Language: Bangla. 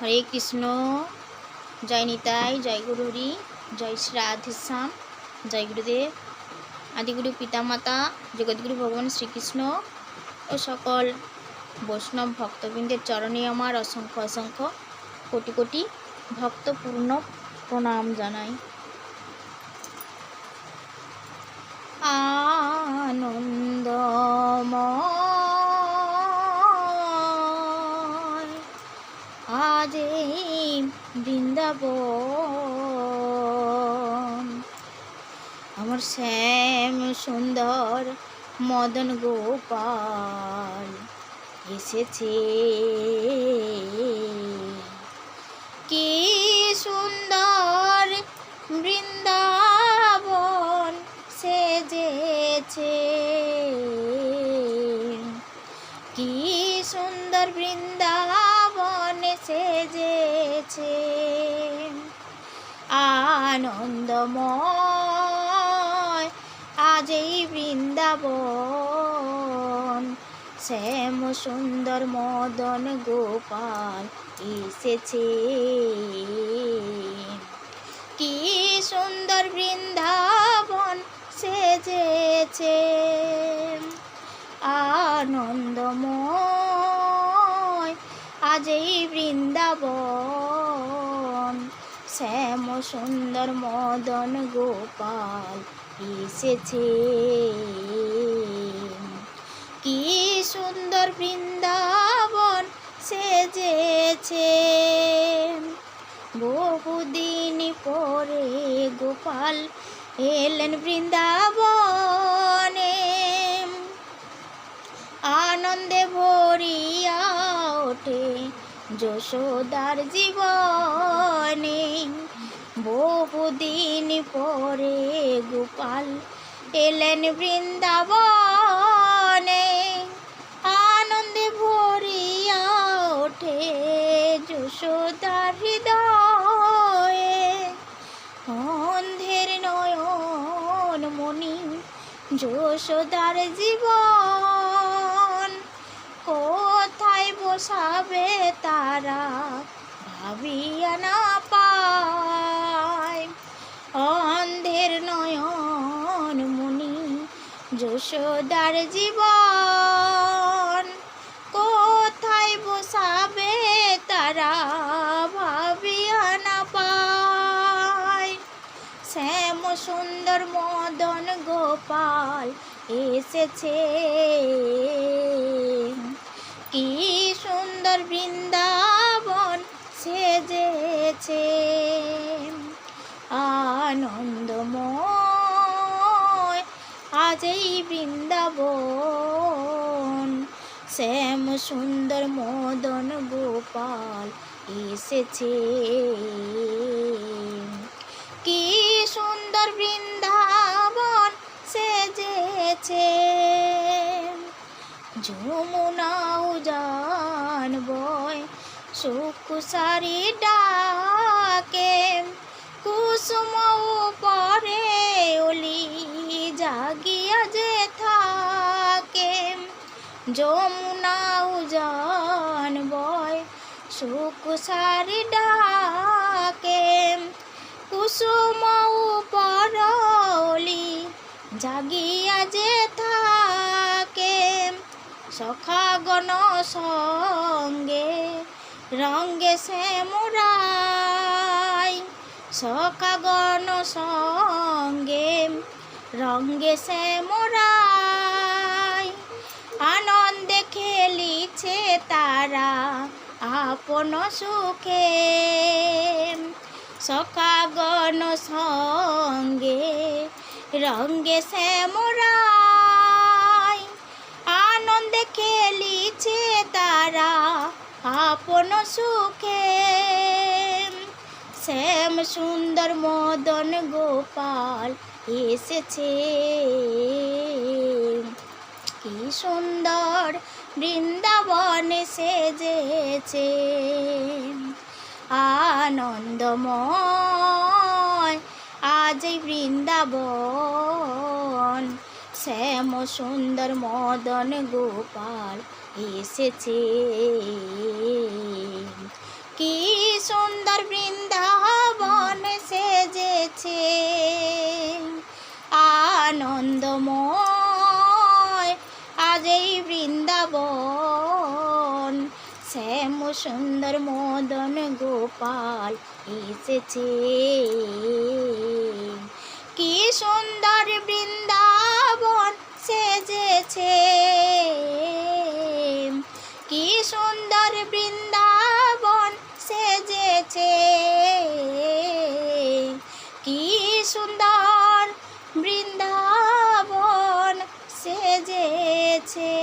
হরে কৃষ্ণ। জয় নিতাই, জয় গুরুহরি জয় শ্রী রাধেশ্যাম, জয় গুরুদেব। আদিগুরু পিতামাতা জগৎগুরু ভগবান শ্রীকৃষ্ণ ও সকল বৈষ্ণব ভক্তবৃন্দের চরণে আমার অসংখ্য অসংখ্য কোটি কোটি ভক্তপূর্ণ প্রণাম জানাই। আমার শ্যাম সুন্দর মদন গোপাল এসেছে। কি সুন্দর বৃন্দাবন সেজেছে। কি সুন্দর বৃন্দাবন সেজেছে। আনন্দময়। আজ এই বৃন্দাবন, শ্যাম সুন্দর মদন গোপাল এসেছে। কি সুন্দর বৃন্দাবন সেজেছে। আনন্দময়। আজ এই বৃন্দাবন শ্যাম সুন্দর মদন গোপাল এসেছে। কি সুন্দর বৃন্দাবন সেজেছে। বহুদিন পরে গোপাল এলেন বৃন্দাবনে। আনন্দে ভরিয়া ওঠে যশোদার জীবনে বহুদিন পরে গোপাল এলেন বৃন্দাবনে। আনন্দে ভরিয়া ওঠে যশোদার হৃদয়ে। অন্ধের নয়ন মণি যশোদার জীবন বসাবে তারা, ভাবিয়া না পায়। অন্ধের নয়ন মণি যশোদার জীবন, কোথায় বসাবে তারা, ভাবিয়া না পায়। শ্যাম সুন্দর মদন গোপাল এসেছে। কি সুন্দর বৃন্দাবন সেজেছে। আনন্দময় আজ এই বৃন্দাবন। শ্যাম সুন্দর মদন গোপাল এসেছে। কি সুন্দর বৃন্দাবন সেজেছে। যমুনাও জান বয় সুকুসারি ডাকে। কুসুম পরে ওলি জাগিয়া যে থাকে। যমুনাও জান বয় সুকুসারি ডাকে। কুসুম পরলি জাগিয়া সখাগণ সঙ্গে, রঙ্গে সে মুরাই সখাগণ সঙ্গে, রঙ্গে সে মুরাই আনন্দে খেলিছে তারা আপন সুখে। সকাগণ সঙ্গে, রঙ্গে শ্যামরাই আনন্দে খেলিছে তারা, আপন সুখে। শ্যাম সুন্দর মদন গোপাল এসেছে। কি সুন্দর বৃন্দাবনে সেজেছে। আনন্দময় আজ বৃন্দাবন। শ্যাম সুন্দর মদন গোপাল এসেছে। কি সুন্দর বৃন্দাবন সেজেছে। আনন্দময় আজ এই বৃন্দাবন। শ্যাম সুন্দর মদন গোপাল এসেছে। কি সুন্দর বৃন্দা সেজেছে। কি সুন্দর বৃন্দাবন সেজেছে। কি সুন্দর বৃন্দাবন সেজেছে।